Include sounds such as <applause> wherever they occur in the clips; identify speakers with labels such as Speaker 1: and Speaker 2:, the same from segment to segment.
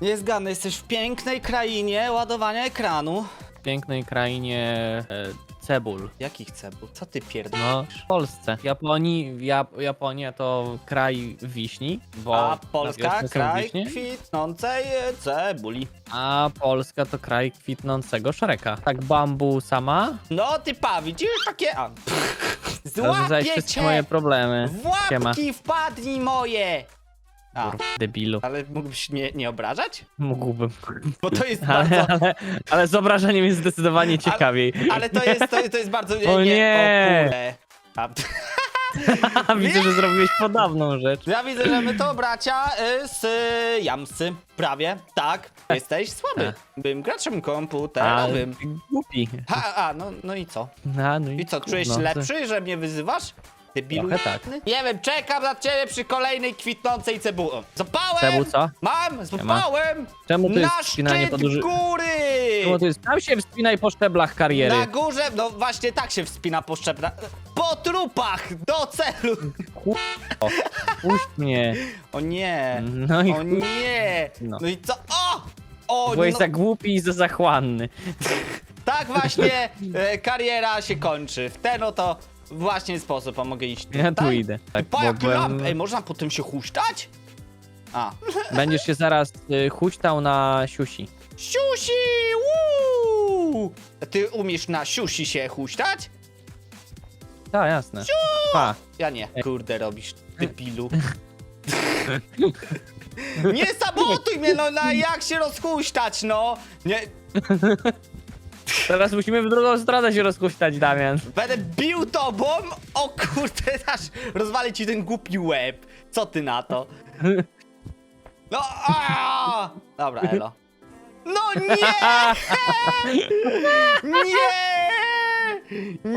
Speaker 1: Nie zgadnę, jesteś w pięknej krainie ładowania ekranu.
Speaker 2: W pięknej krainie e, cebul.
Speaker 1: Jakich cebul? Co ty pierdolisz?
Speaker 2: No, w Polsce. W Japonii, Jap Japonia to kraj wiśni, bo
Speaker 1: A
Speaker 2: na
Speaker 1: Polska,
Speaker 2: wiosnę są
Speaker 1: kraj
Speaker 2: wiśnie,
Speaker 1: kwitnącej e, cebuli.
Speaker 2: a Polska to kraj kwitnącego szreka. Tak bambu sama,
Speaker 1: No ty pa, widzisz takie... A.
Speaker 2: rozwiązałeś
Speaker 1: Złapię
Speaker 2: wszystkie
Speaker 1: cię!
Speaker 2: moje problemy.
Speaker 1: W
Speaker 2: Siema.
Speaker 1: łapki wpadnij moje! A,
Speaker 2: debilu.
Speaker 1: ale mógłbyś nie, nie obrażać?
Speaker 2: Mógłbym.
Speaker 1: Bo to jest <laughs> bardzo...
Speaker 2: Ale, ale, ale z obrażeniem jest zdecydowanie ciekawiej.
Speaker 1: Ale to jest, to, to jest bardzo...
Speaker 2: O nie!
Speaker 1: O kurde. A, <laughs>
Speaker 2: Widzę, że zrobiłeś podobną rzecz.
Speaker 1: ja widzę, że my to bracia y, z y, Jamsy. Prawie, tak. Jesteś słaby. Bym graczem
Speaker 2: A,
Speaker 1: komputerowym.
Speaker 2: ty głupi.
Speaker 1: Ha, a, no, no i co?
Speaker 2: A, no
Speaker 1: I co, czujesz się
Speaker 2: no,
Speaker 1: lepszy, że mnie wyzywasz? Debilu.
Speaker 2: Trochę tak.
Speaker 1: Nie wiem, czekam na ciebie przy kolejnej kwitnącej cebuli. Zapałem!
Speaker 2: Cebu co?
Speaker 1: Mam, złapałem!
Speaker 2: Czemu to jest
Speaker 1: Na
Speaker 2: wspinanie
Speaker 1: szczyt
Speaker 2: po duży...
Speaker 1: góry!
Speaker 2: Czemu to jest... Tam się wspinaj po szczeblach kariery.
Speaker 1: Na górze, no właśnie tak się wspina po szczeblach. Po trupach, do celu!
Speaker 2: O, puść mnie. <laughs>
Speaker 1: O nie,
Speaker 2: No i
Speaker 1: o nie!
Speaker 2: No.
Speaker 1: No i co? O! O,
Speaker 2: byłeś
Speaker 1: no,
Speaker 2: za głupi i za zachłanny.
Speaker 1: tak właśnie e, kariera się kończy. W ten oto właśnie sposób, a mogę iść tutaj.
Speaker 2: Ja tu idę. Tak,
Speaker 1: Pa,
Speaker 2: byłem-
Speaker 1: lamp! Ej, można potem się huśtać? A. <laughs>
Speaker 2: Będziesz się zaraz y, huśtał na siusi.
Speaker 1: Siusi! Woo! Ty umiesz na siusi się huśtać?
Speaker 2: Tak, jasne. Pa.
Speaker 1: Ja nie. Kurde, robisz, debilu. <laughs> Nie sabotuj mnie, no na jak się rozhuśtać, no! Nie, <laughs>
Speaker 2: Teraz musimy w drugą stronę się rozhuśtać, Damian.
Speaker 1: będę bił tobą! O kurde, <laughs> aż rozwalę ci ten głupi łeb. Co ty na to? No, a! Dobra, elo. No nie! <laughs> Nie!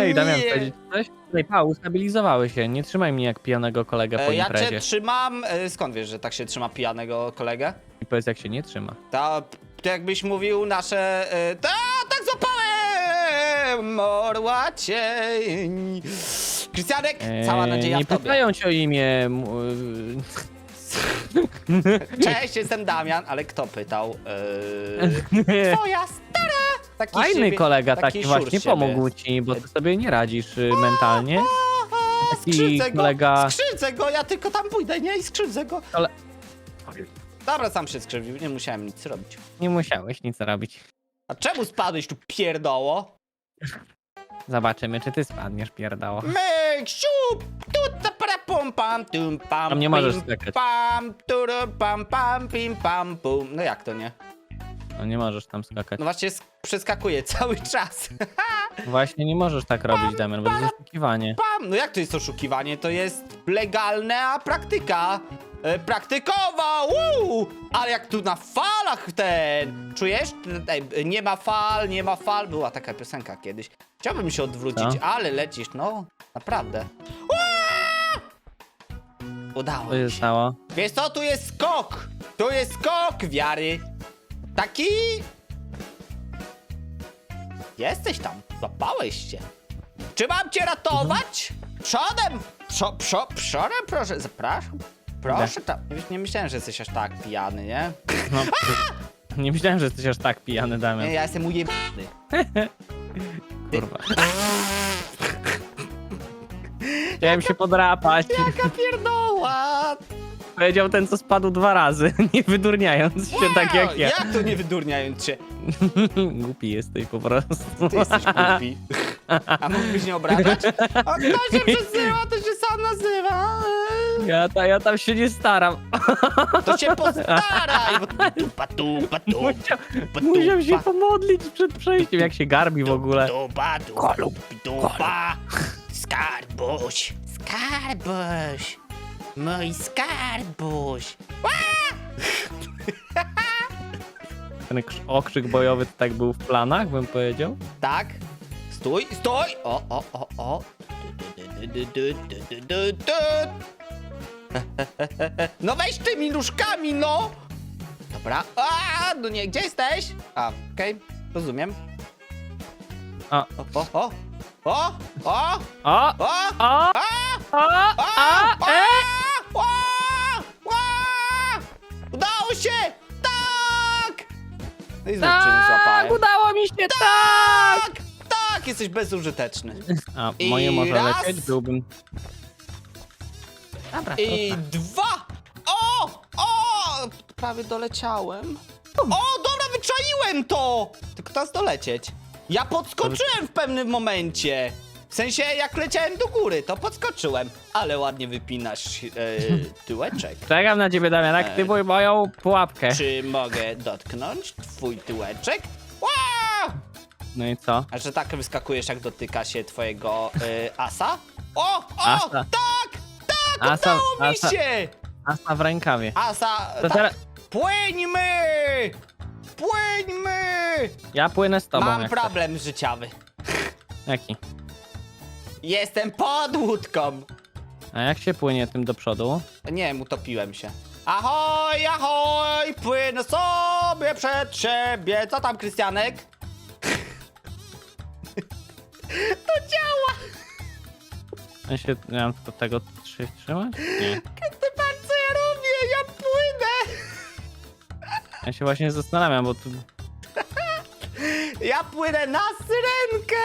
Speaker 2: Ej, Damian,
Speaker 1: Nie!
Speaker 2: powiedzieć coś? Tutaj, pa, ustabilizowały się. Nie trzymaj mnie jak pijanego kolegę po
Speaker 1: E, Ja
Speaker 2: imprezie.
Speaker 1: cię trzymam. e, Skąd wiesz, że tak się trzyma pijanego kolegę?
Speaker 2: I powiedz, jak się nie trzyma.
Speaker 1: Ta, to jakbyś mówił nasze. e, Ta, tak złapałem! Orła cień. Krystianek, cała
Speaker 2: Eee,
Speaker 1: nadzieja
Speaker 2: Nie
Speaker 1: w tobie.
Speaker 2: pytają cię o imię. m- <laughs>
Speaker 1: Cześć, jestem Damian, ale kto pytał? Eee, <laughs> twoja stara! Taki
Speaker 2: Fajny
Speaker 1: siebie-
Speaker 2: kolega
Speaker 1: taki
Speaker 2: właśnie
Speaker 1: siebie.
Speaker 2: pomógł ci, bo ty sobie nie radzisz y, mentalnie.
Speaker 1: A,
Speaker 2: Taki
Speaker 1: Skrzywdzę go,
Speaker 2: kolega-
Speaker 1: skrzywdzę go, ja tylko tam pójdę, nie? I skrzywdzę go.
Speaker 2: Ale
Speaker 1: Dobra, sam się skrzywił, nie musiałem nic robić.
Speaker 2: nie musiałeś nic robić.
Speaker 1: A czemu spadłeś tu pierdoło?
Speaker 2: Zobaczymy, czy ty spadniesz, pierdało.
Speaker 1: Myk, siup, tuta para pum pam tum pam
Speaker 2: Tam nie możesz
Speaker 1: pim,
Speaker 2: skakać.
Speaker 1: Pam, turu, pam pam pim pam pum. No jak to nie?
Speaker 2: No nie możesz tam skakać.
Speaker 1: No właśnie sk- przeskakuję <laughs> cały czas. <laughs>
Speaker 2: Właśnie nie możesz tak robić, Damian, bo to jest oszukiwanie.
Speaker 1: Pam, no jak to jest oszukiwanie? To jest legalna praktyka. E, praktykowa, uuu! Ale jak tu na falach ten, czujesz? Ej, nie ma fal, nie ma fal. Była taka piosenka kiedyś. Chciałbym się odwrócić,
Speaker 2: Co?
Speaker 1: ale lecisz, no, naprawdę. Ua! Udało
Speaker 2: Co się
Speaker 1: się.
Speaker 2: stało?
Speaker 1: Wiesz co, tu jest skok! Tu jest skok wiary! Taki... Jesteś tam, złapałeś się. Czy mam cię ratować? Przodem! Przo, przo, przodem, proszę, zapraszam. Proszę tam. Nie, nie myślałem, że jesteś aż tak pijany, nie? <laughs>
Speaker 2: No, <laughs> nie myślałem, że jesteś aż tak pijany,
Speaker 1: Nie,
Speaker 2: Damian.
Speaker 1: ja jestem ujebany. <laughs>
Speaker 2: Kurwa. Chciałem się podrapać.
Speaker 1: Jaka pierdoła!
Speaker 2: Powiedział ten, co spadł dwa razy, nie wydurniając się tak jak ja.
Speaker 1: Jak to nie wydurniając się?
Speaker 2: Głupi jesteś po prostu.
Speaker 1: Ty jesteś głupi. A mógłbyś nie obrażać? A kto się przezywa, to się sam nazywa.
Speaker 2: Ja, ta, ja tam się nie staram.
Speaker 1: To się postaraj! Bo tupa, <laughs> tupa, tupa,
Speaker 2: Musiał,
Speaker 1: tupa,
Speaker 2: musiał się
Speaker 1: tupa,
Speaker 2: pomodlić przed przejściem, jak się garbi w ogóle.
Speaker 1: tupa, tupa, tupa. Skarbuś, skarbuś, mój skarbuś. <laughs>
Speaker 2: Ten krz- okrzyk bojowy to tak był w planach, bym powiedział.
Speaker 1: Tak, stój, stój! O, o, o, o. Du, du, du, du, du, du. <laughs> No weź tymi nóżkami, no! Dobra, a, no nie, gdzie jesteś? A, okej, rozumiem.
Speaker 2: A.
Speaker 1: O, o, o, o, o,
Speaker 2: O!
Speaker 1: o,
Speaker 2: O! O!
Speaker 1: a,
Speaker 2: A! E!
Speaker 1: a, a, a. Udało się! Tak! No i znów cię nie
Speaker 2: Tak,
Speaker 1: złapałem.
Speaker 2: udało mi się, tak!
Speaker 1: Tak! Tak, jesteś bezużyteczny.
Speaker 2: A
Speaker 1: I
Speaker 2: moje może
Speaker 1: raz.
Speaker 2: lecieć, byłbym... Dobra,
Speaker 1: I
Speaker 2: dobra.
Speaker 1: dwa! O! O! Prawie doleciałem. O, dobra, wyczaiłem to! Tylko teraz dolecieć. Ja podskoczyłem w pewnym momencie. W sensie, jak leciałem do góry, to podskoczyłem. Ale ładnie wypinasz e, <laughs> tyłeczek.
Speaker 2: Czekam na ciebie, Damian, aktywuj moją pułapkę.
Speaker 1: Czy mogę dotknąć twój tyłeczek? Ła!
Speaker 2: No i co?
Speaker 1: A że tak wyskakujesz, jak dotyka się twojego e, asa? O! O!
Speaker 2: Asa.
Speaker 1: Tak! Tak!
Speaker 2: Asa,
Speaker 1: Udało mi
Speaker 2: asa,
Speaker 1: się!
Speaker 2: asa w rękawie.
Speaker 1: Asa,
Speaker 2: To
Speaker 1: tak.
Speaker 2: teraz
Speaker 1: Płyńmy! Płyńmy!
Speaker 2: ja płynę z tobą.
Speaker 1: Mam
Speaker 2: jak
Speaker 1: problem życiowy.
Speaker 2: chcesz. Jaki?
Speaker 1: Jestem pod łódką.
Speaker 2: A jak się płynie tym do przodu?
Speaker 1: Nie wiem, utopiłem się. Ahoj, ahoj, płynę sobie przed siebie. Co tam, Krystianek? <laughs> to działa!
Speaker 2: Ja się, ja mam tylko tego trzy- trzymać? Nie.
Speaker 1: Ty patrz, co ja robię, ja płynę!
Speaker 2: Ja się właśnie zastanawiam, bo tu...
Speaker 1: Ja płynę na syrenkę!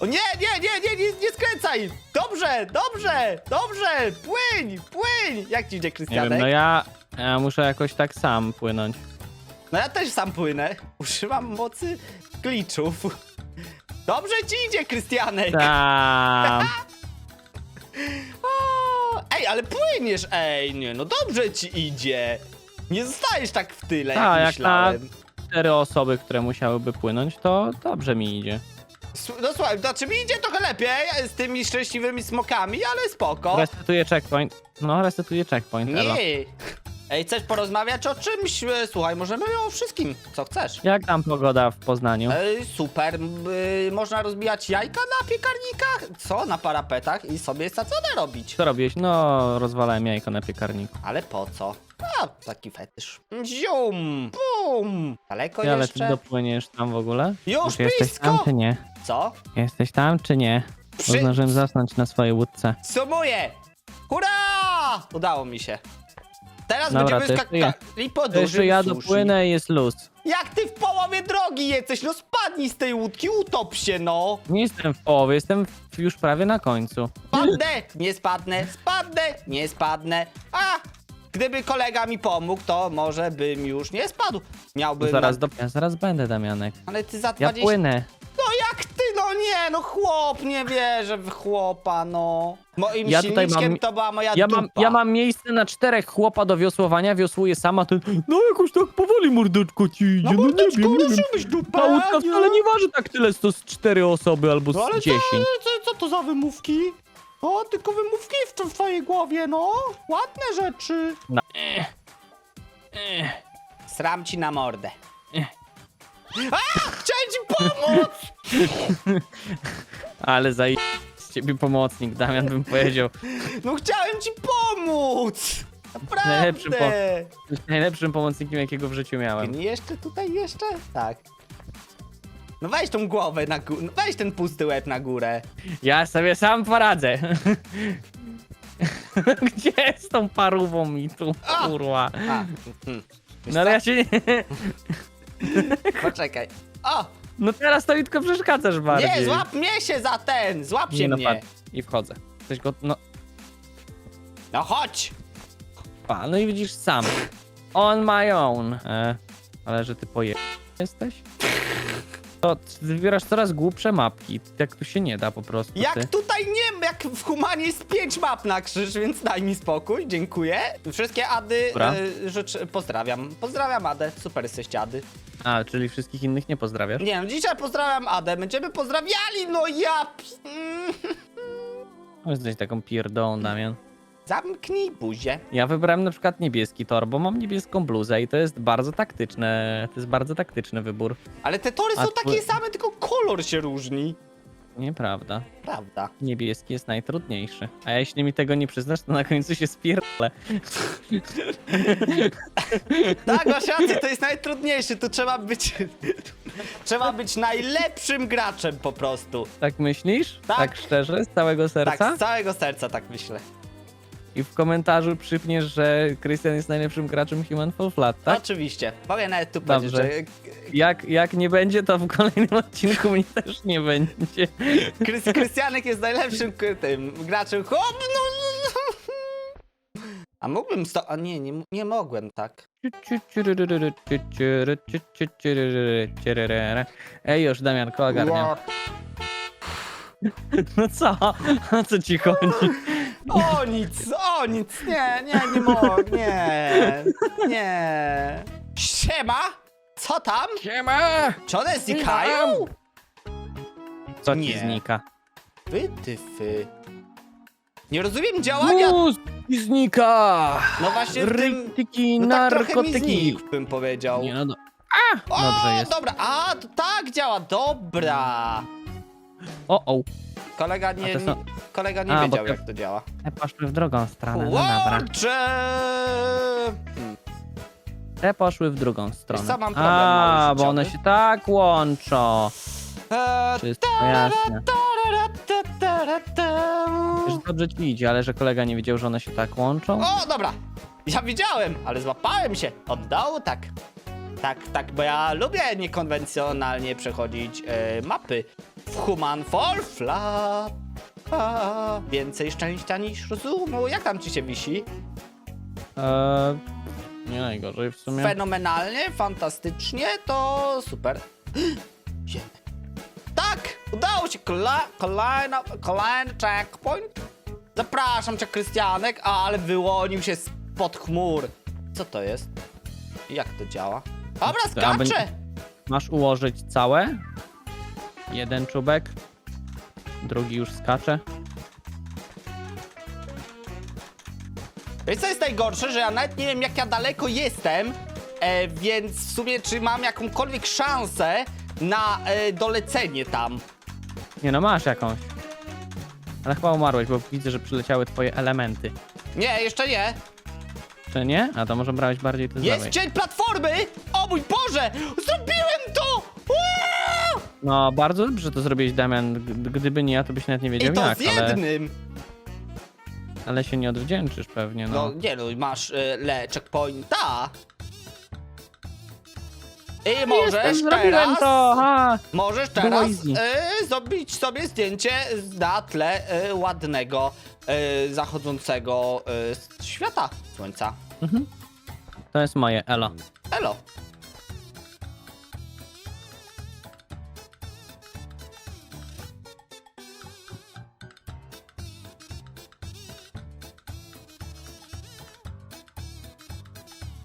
Speaker 1: O nie, nie, nie, nie, nie, nie skręcaj! Dobrze, dobrze, dobrze! Płyń, płyń! Jak ci idzie,
Speaker 2: Nie
Speaker 1: Krystianek?
Speaker 2: wiem, no ja, ja muszę jakoś tak sam płynąć.
Speaker 1: No ja też sam płynę. Używam mocy glitchów. Dobrze ci idzie, Krystianek!
Speaker 2: Tam. <laughs>
Speaker 1: O, Ej, ale płyniesz, ej, nie, no dobrze ci idzie. Nie zostajesz tak w tyle,
Speaker 2: Tak,
Speaker 1: jak
Speaker 2: jak na-
Speaker 1: myślałem.
Speaker 2: Cztery osoby, które musiałyby płynąć, to dobrze mi idzie.
Speaker 1: S- No słuchaj, znaczy mi idzie trochę lepiej z tymi szczęśliwymi smokami, ale spoko.
Speaker 2: Resetuję checkpoint. No, resetuję checkpoint, Elo.
Speaker 1: Nie. Ej, chcesz porozmawiać o czymś? E, Słuchaj, możemy o wszystkim, co chcesz.
Speaker 2: Jak tam pogoda w Poznaniu?
Speaker 1: Ej, super, m, y, można rozbijać jajka na piekarnikach? Co? Na parapetach i sobie sadzone robić.
Speaker 2: Co robisz? No, rozwalałem jajko na piekarniku.
Speaker 1: Ale po co? A, taki fetysz. Zium, bum. Daleko
Speaker 2: Ty, ale ty
Speaker 1: jeszcze?
Speaker 2: dopłyniesz tam w ogóle?
Speaker 1: Już
Speaker 2: jesteś
Speaker 1: blisko.
Speaker 2: tam, czy nie?
Speaker 1: Co?
Speaker 2: Jesteś tam, czy nie? Bo
Speaker 1: Przy-
Speaker 2: zdążyłem zasnąć na swojej łódce.
Speaker 1: Sumuję! Hurra! Udało mi się. Teraz
Speaker 2: Dobra,
Speaker 1: będziemy
Speaker 2: to jeszcze
Speaker 1: skakali po
Speaker 2: To
Speaker 1: dużym
Speaker 2: jeszcze ja
Speaker 1: sushi.
Speaker 2: dopłynę i jest luz.
Speaker 1: Jak ty w połowie drogi jesteś? No spadnij z tej łódki, utop się, no!
Speaker 2: Nie jestem w połowie, jestem w- już prawie na końcu.
Speaker 1: Spadnę! Nie spadnę! Spadnę! Nie spadnę! A! Gdyby kolega mi pomógł, to może bym już nie spadł. Miałbym...
Speaker 2: Zaraz, do... ja zaraz będę, Damianek.
Speaker 1: Ale ty za
Speaker 2: Ja
Speaker 1: 20...
Speaker 2: płynę.
Speaker 1: Nie, no chłop, nie wierzę w chłopa, no. Moim
Speaker 2: Ja tutaj
Speaker 1: silniczkiem
Speaker 2: mam-
Speaker 1: to była moja
Speaker 2: Ja
Speaker 1: dupa.
Speaker 2: mam, ja mam miejsce na czterech chłopa do wiosłowania, wiosłuję sama, ten... No jakoś tak powoli mordeczko ci idzie,
Speaker 1: No
Speaker 2: no, nie wiem, nie wiem.
Speaker 1: ruszyłeś dupę,
Speaker 2: Ta łódka
Speaker 1: nie?
Speaker 2: wcale nie waży tak tyle, to z cztery osoby albo
Speaker 1: No ale
Speaker 2: z
Speaker 1: co,
Speaker 2: dziesięć.
Speaker 1: co, co to za wymówki? O, tylko wymówki w, w twojej głowie, no. Ładne rzeczy.
Speaker 2: No.
Speaker 1: Sram ci na mordę. A! Chciałem ci pomóc! <laughs>
Speaker 2: Ale zaj... z ciebie pomocnik, Damian bym powiedział.
Speaker 1: No chciałem ci pomóc!
Speaker 2: Najlepszy
Speaker 1: Naprawdę!
Speaker 2: Jesteś najlepszym pomocnikiem, jakiego w życiu miałem.
Speaker 1: Jeszcze tutaj jeszcze? Tak. No weź tą głowę na górę, no weź ten pusty łeb na górę.
Speaker 2: Ja sobie sam poradzę. <laughs> Gdzie z tą parówą mi tu,
Speaker 1: A!
Speaker 2: kurwa?
Speaker 1: A. Wiesz
Speaker 2: No ale ja się nie... <laughs>
Speaker 1: Poczekaj. O!
Speaker 2: No teraz to mi tylko przeszkadzasz bardziej.
Speaker 1: Nie, złap mnie się za ten! Złap się
Speaker 2: Nie, no
Speaker 1: mnie!
Speaker 2: patrz. I wchodzę. Jesteś go... No,
Speaker 1: No chodź!
Speaker 2: pa, no i widzisz sam. On my own. E, ale że ty poje... jesteś? To ty wybierasz coraz głupsze mapki. Tak tu się nie da po prostu.
Speaker 1: Jak
Speaker 2: ty.
Speaker 1: tutaj nie, jak w Humanie jest pięć map na krzyż, więc daj mi spokój, dziękuję. Wszystkie Ady
Speaker 2: Dobra.
Speaker 1: życzę, pozdrawiam. Pozdrawiam Adę, super jesteście Ady.
Speaker 2: A, czyli wszystkich innych nie pozdrawiasz?
Speaker 1: Nie no, dzisiaj pozdrawiam Adę, będziemy pozdrawiali, no ja... pi- mm.
Speaker 2: Jesteś taką pierdołą, Damian.
Speaker 1: Zamknij buzię.
Speaker 2: Ja wybrałem na przykład niebieski tor, bo mam niebieską bluzę i to jest bardzo taktyczne. To jest bardzo taktyczny wybór.
Speaker 1: Ale te tory
Speaker 2: A
Speaker 1: są
Speaker 2: twój-
Speaker 1: takie same, tylko kolor się różni.
Speaker 2: Nieprawda.
Speaker 1: Prawda.
Speaker 2: Niebieski jest najtrudniejszy. A jeśli mi tego nie przyznasz, to na końcu się spierdolę. <laughs>
Speaker 1: Tak, masz rację, to jest najtrudniejszy, tu trzeba być... <laughs> trzeba być najlepszym graczem po prostu.
Speaker 2: Tak myślisz?
Speaker 1: Tak.
Speaker 2: Tak szczerze? Z całego serca?
Speaker 1: Tak, z całego serca tak myślę.
Speaker 2: I w komentarzu przypniesz, że Krystian jest najlepszym graczem Human Fall Flat, tak?
Speaker 1: Oczywiście. Mogę nawet tu powiedzieć,
Speaker 2: Dobrze.
Speaker 1: że
Speaker 2: Jak, jak nie będzie, to w kolejnym <laughs> odcinku mnie też nie będzie.
Speaker 1: Krys Krystianek jest najlepszym k- tym graczem. Hop, no, no, no. A mógłbym sto... A nie, nie, nie mogłem, tak.
Speaker 2: Ej, już Damianko ogarnia.
Speaker 1: Ła-
Speaker 2: No co? O co ci chodzi?
Speaker 1: O nic, o nic, nie, nie, nie mogę, nie, nie. Siema, co tam?
Speaker 2: Siema!
Speaker 1: Czy one znikają?
Speaker 2: Co ci
Speaker 1: Nie.
Speaker 2: znika?
Speaker 1: Wytyfy. Nie rozumiem działania.
Speaker 2: Mózg ci znika!
Speaker 1: No właśnie w tym...
Speaker 2: Rytyki,
Speaker 1: No tak trochę mi
Speaker 2: narkotyki.
Speaker 1: znikł, bym powiedział.
Speaker 2: Nie no, do...
Speaker 1: O,
Speaker 2: dobrze jest.
Speaker 1: dobra, a, to tak działa, dobra.
Speaker 2: O, o.
Speaker 1: Kolega nie,
Speaker 2: to są-
Speaker 1: kolega nie
Speaker 2: A, bo
Speaker 1: wiedział,
Speaker 2: to-
Speaker 1: jak to działa.
Speaker 2: Te poszły w drugą stronę, no dobra.
Speaker 1: Kurczę! Hmm.
Speaker 2: Te poszły w drugą stronę.
Speaker 1: co, mam problem
Speaker 2: A,
Speaker 1: mały
Speaker 2: bo one
Speaker 1: życiowy.
Speaker 2: się tak łączą. Wszystko jasne.
Speaker 1: ta-ra-ta-ta-ra-ta.
Speaker 2: Wiesz, dobrze ci idzie, ale że kolega nie wiedział, że one się tak łączą.
Speaker 1: O, dobra. Ja widziałem, ale złapałem się. Od dołu tak. Tak, tak, bo ja lubię niekonwencjonalnie przechodzić e, mapy w Human Fall Flat. A, Więcej szczęścia niż rozumu. Jak tam ci się wisi?
Speaker 2: Eee, nie najgorzej w sumie.
Speaker 1: Fenomenalnie, fantastycznie, to super. <gasps> Tak! Udało się! Kola, kolejna, kolejny checkpoint. Zapraszam cię, Krystianek, ale wyłonił się spod chmur. Co to jest? Jak to działa? Dobra,
Speaker 2: będzie-
Speaker 1: skaczę!
Speaker 2: Masz ułożyć całe. Jeden czubek. Drugi już skacze.
Speaker 1: Wiesz co jest najgorsze, że ja nawet nie wiem jak ja daleko jestem, e, więc w sumie czy mam jakąkolwiek szansę na e, dolecenie tam.
Speaker 2: Nie no, masz jakąś. Ale chyba umarłeś, bo widzę, że przyleciały twoje elementy.
Speaker 1: Nie, jeszcze nie.
Speaker 2: Czy nie? A to może brałeś bardziej te z
Speaker 1: Jest
Speaker 2: lewej.
Speaker 1: cień platformy! O mój Boże! Zrobiłem to! Uuu!
Speaker 2: No, bardzo dobrze to zrobiłeś, Damian. G- Gdyby nie ja, to byś nawet nie
Speaker 1: I
Speaker 2: wiedział
Speaker 1: to
Speaker 2: jak,
Speaker 1: z
Speaker 2: ale,
Speaker 1: jednym!
Speaker 2: ale się nie odwdzięczysz pewnie,
Speaker 1: No,
Speaker 2: no.
Speaker 1: nie no, masz y, le checkpointa. I możesz
Speaker 2: Jestem, zrobiłem
Speaker 1: teraz...
Speaker 2: to! Ha!
Speaker 1: Możesz
Speaker 2: Było
Speaker 1: teraz y, zrobić sobie zdjęcie na tle y, ładnego, y, zachodzącego y, świata słońca.
Speaker 2: To jest moje, elo.
Speaker 1: Elo.